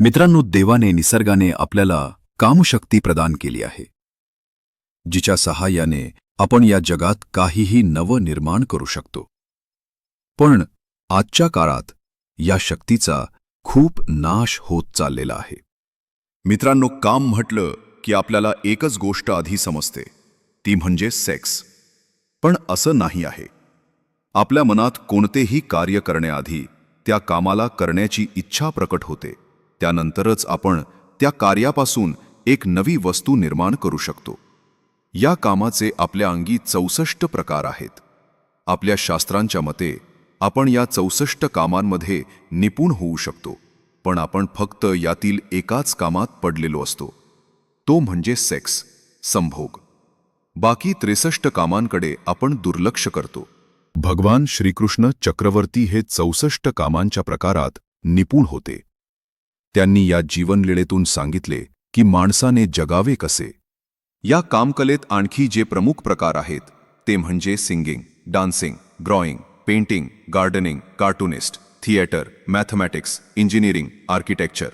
मित्रांनो देवाने निसर्गाने आपल्याला कामशक्ती प्रदान केली आहे जिच्या सहाय्याने आपण या जगात काहीही नवं निर्माण करू शकतो. पण आजच्या काळात या शक्तीचा खूप नाश होत चाललेला आहे. मित्रांनो काम म्हटलं की आपल्याला एकच गोष्ट आधी समजते ती म्हणजे सेक्स पण असं नाही आहे. आपल्या मनात कोणतेही कार्य करण्याआधी त्या कामाला करण्याची इच्छा प्रकट होते. त्यानंतरच आपण त्या कार्यापासून एक नवी वस्तू निर्माण करू शकतो. या कामाचे आपल्या अंगी चौसष्ट प्रकार आहेत. आपल्या शास्त्रांच्या मते आपण या चौसष्ट कामांमध्ये निपुण होऊ शकतो पण आपण फक्त यातील एकाच कामात पडलेलो असतो. तो म्हणजे सेक्स संभोग. बाकी त्रेसष्ट कामांकडे आपण दुर्लक्ष करतो. भगवान श्रीकृष्ण चक्रवर्ती हे चौसष्ट कामांच्या प्रकारात निपुण होते. त्यांनी या जीवनलीळेतून सांगितले की माणसाने जगावे कसे. या कामकलेत आणखी जे प्रमुख प्रकार आहेत ते म्हणजे singing dancing drawing painting gardening cartoonist theatre mathematics engineering architecture.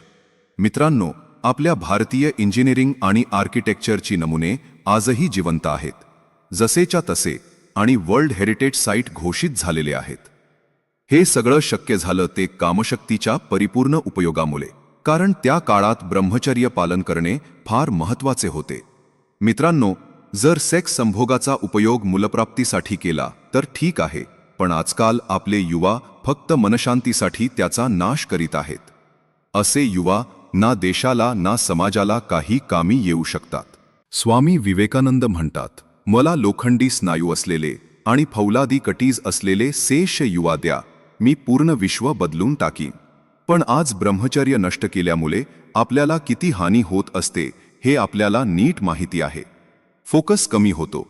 मित्रांनो आपल्या भारतीय इंजिनिअरिंग आणि आर्किटेक्चरची नमुने आजही जिवंत आहेत. जसेच्या तसे आणि वर्ल्ड हेरिटेज साईट घोषित झालेले आहेत. हे सगळं शक्य झालं ते कामशक्तीच्या परिपूर्ण उपयोगामुळे. कारण त्या काळात ब्रह्मचर्य पालन करणे फार महत्त्वाचे होते. मित्रांनो जर सेक्स संभोगाचा उपयोग मुलप्राप्तीसाठी केला तर ठीक आहे पण आजकाल आपले युवा फक्त मनशांतीसाठी त्याचा नाश करीत आहेत. असे युवा ना देशाला ना समाजाला काही कामी येऊ शकतात. स्वामी विवेकानंद म्हणतात मला लोखंडी स्नायू असलेले आणि फौलादी कटीज असलेले शेष युवा द्या मी पूर्ण विश्व बदलून टाकीन. पण आज ब्रह्मचर्य नष्ट केल्यामुळे आपल्याला किती हानी होत असते हे आपल्याला नीट माहिती आहे. फोकस कमी होतो.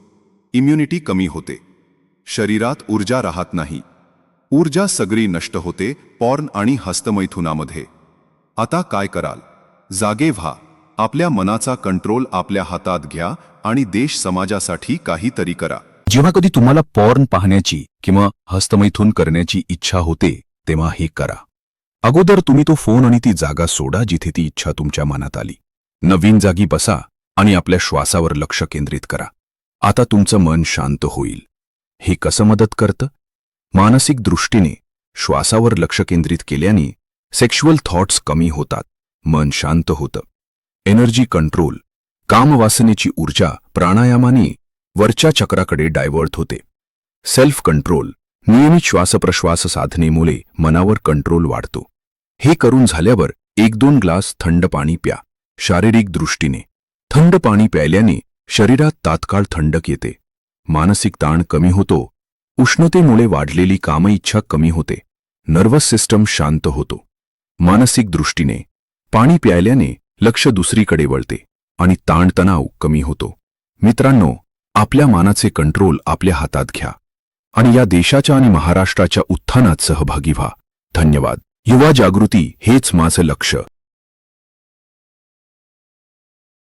इम्युनिटी कमी होते. शरीरात ऊर्जा राहत नाही. ऊर्जा सगळी नष्ट होते पॉर्न आणि हस्तमैथुनामध्ये. आता काय कराल? जागे व्हा. आपल्या मनाचा कंट्रोल आपल्या हातात घ्या आणि देश समाजासाठी काहीतरी करा. जेव्हा कधी तुम्हाला पॉर्न पाहण्याची किंवा हस्तमैथून करण्याची इच्छा होते तेव्हा हे करा. अगोदर तुम्ही तो फोन आणि ती जागा सोडा जिथे ती इच्छा तुमच्या मनात आली. नवीन जागी बसा आणि आपल्या श्वासावर लक्ष केंद्रित करा. आता तुमचं मन शांत होईल. हे कसं मदत करतं? मानसिक दृष्टीने श्वासावर लक्ष केंद्रित केल्याने सेक्शुअल थॉट्स कमी होतात. मन शांत होतं. एनर्जी कंट्रोल कामवासनेची ऊर्जा प्राणायामाने वरच्या चक्राकडे डायव्हर्ट होते. सेल्फ कंट्रोल नियमित श्वासप्रश्वास साधनेमुळे मनावर कंट्रोल वाढतो. हे करून झाल्यावर एक दोन ग्लास थंड पाणी प्या शारीरिक दृष्टीने. थंड पाणी प्यायल्याने शरीरात तात्काळ थंडक येते. मानसिक ताण कमी होतो. उष्णतेमुळे वाढलेली कामइच्छा कमी होते. नर्वस सिस्टम शांत होतो. मानसिक दृष्टीने पाणी प्यायल्याने लक्ष दुसरीकडे वळते आणि ताणतणाव कमी होतो. मित्रांनो आपल्या मानाचे कंट्रोल आपल्या हातात घ्या आणि या देशाच्या आणि महाराष्ट्राच्या उत्थानात सहभागी व्हा. धन्यवाद. युवा जागृती हेच माझं लक्ष.